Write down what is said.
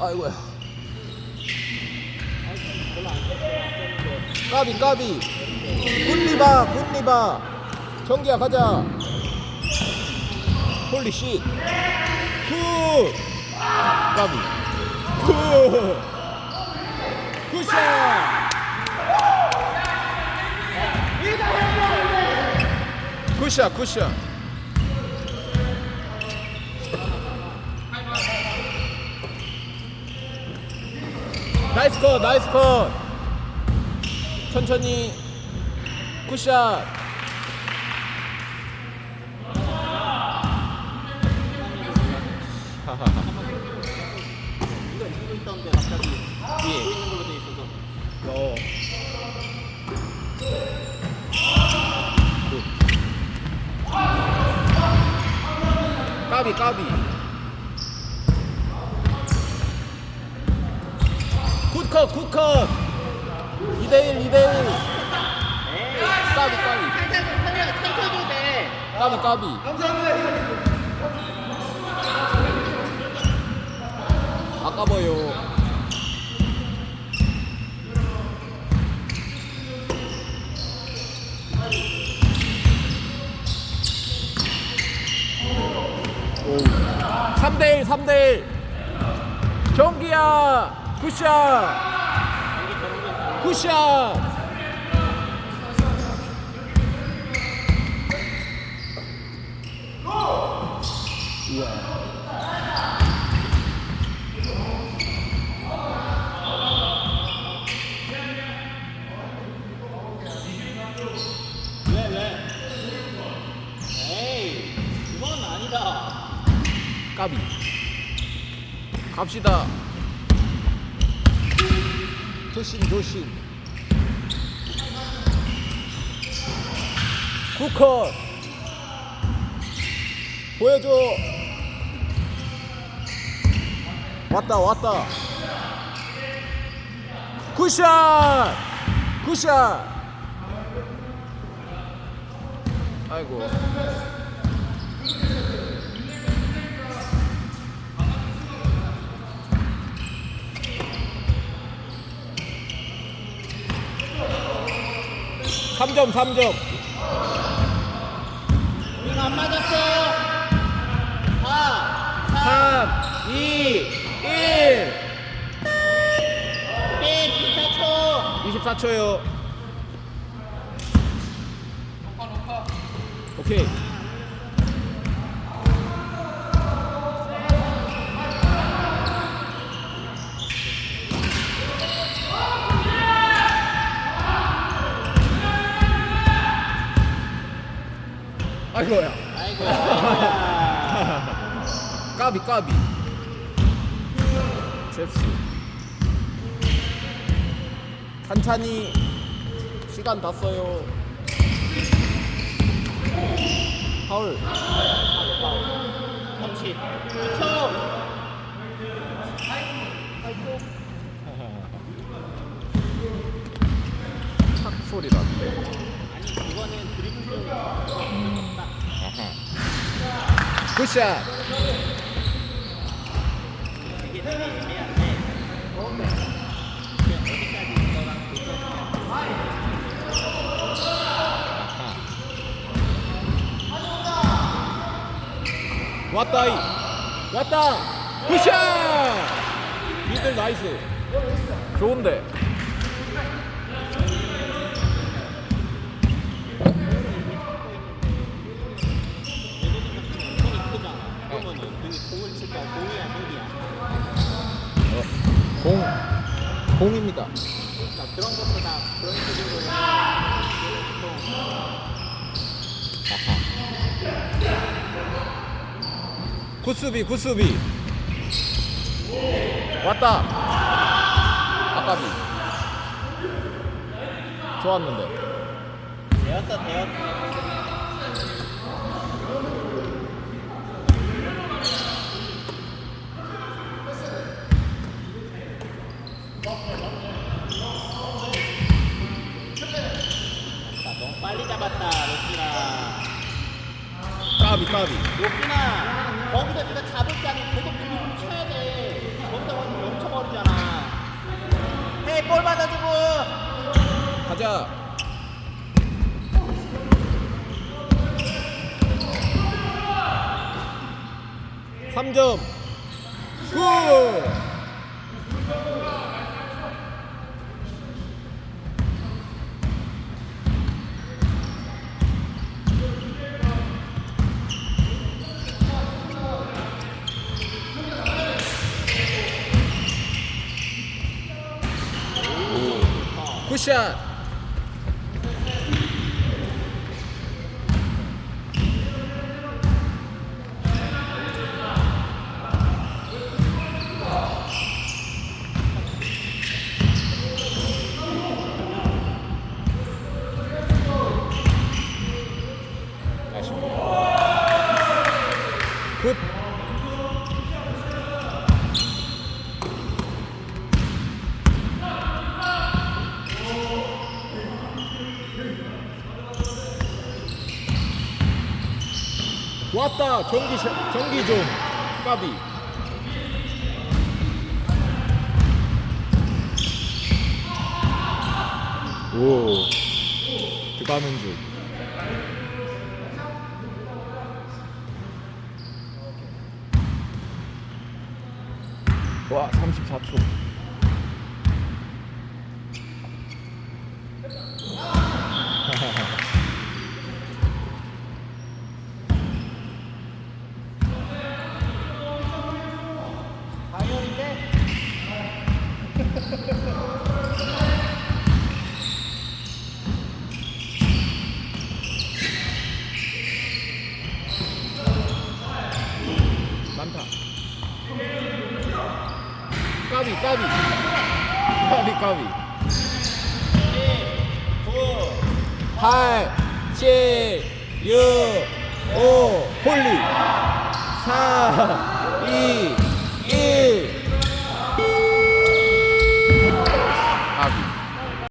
아이고야. 까비 까비. 굿리바 굿리바. 정기야 가자. 홀리 쉿. 굿. 까비. 굿. 굿샷. 굿샷 굿샷. 나이스 컷 나이스 컷 천천히. 굿. 까비 까비 굿컷 굿컷. 2대1 2대1 에이 까비 까비. 까비 까비. 아까워요. 오. 3대1 3대1 경기야 굿샷! 굿샷! 이건 아니다. 까비. 갑시다 조심 조심. 굿컷. 보여줘. 왔다 왔다. 굿샷! 굿샷! 아이고 삼점삼점 이거 안 맞았어 4 삼, 이, 일. 4 14초 24초요. 오케이. 아이고야. 아이고 까비 까비. 잽스. 찬찬히 시간 다 써요. 파울. 터치 2초 탁 소리 나는데. 아니 이거는 드리블 굿샷. 그거 왔다 이. 왔다. 굿샷. 미들 나이스. 좋은데. 손이 크잖아 그러면은 등이 공을 칠까 공이야 공이야 어, 공 공입니다. 그러니까 그런 것도 다 그런 식으로 굿수비 굿수비. 왔다. 아까비. 좋았는데. 되었어 되었어 자, 너 빨리 잡았다 로키나. 까비 까비. 로키나 거기다 네가 잡을 게 아니고 계속 비밀을 쳐야 돼. 거기다 완전 멈춰버리잖아. 헤이 볼 받아주고. 가자. 3점. 굿샷. 아쉽네. 굿. 왔다. 샷- 전기 좀 까비. 오. 들어가는 중. 와, 34초. 많다. 까비, 까비. 까비, 까비. 8, 7, 6, 5, 홀리. 4, 2,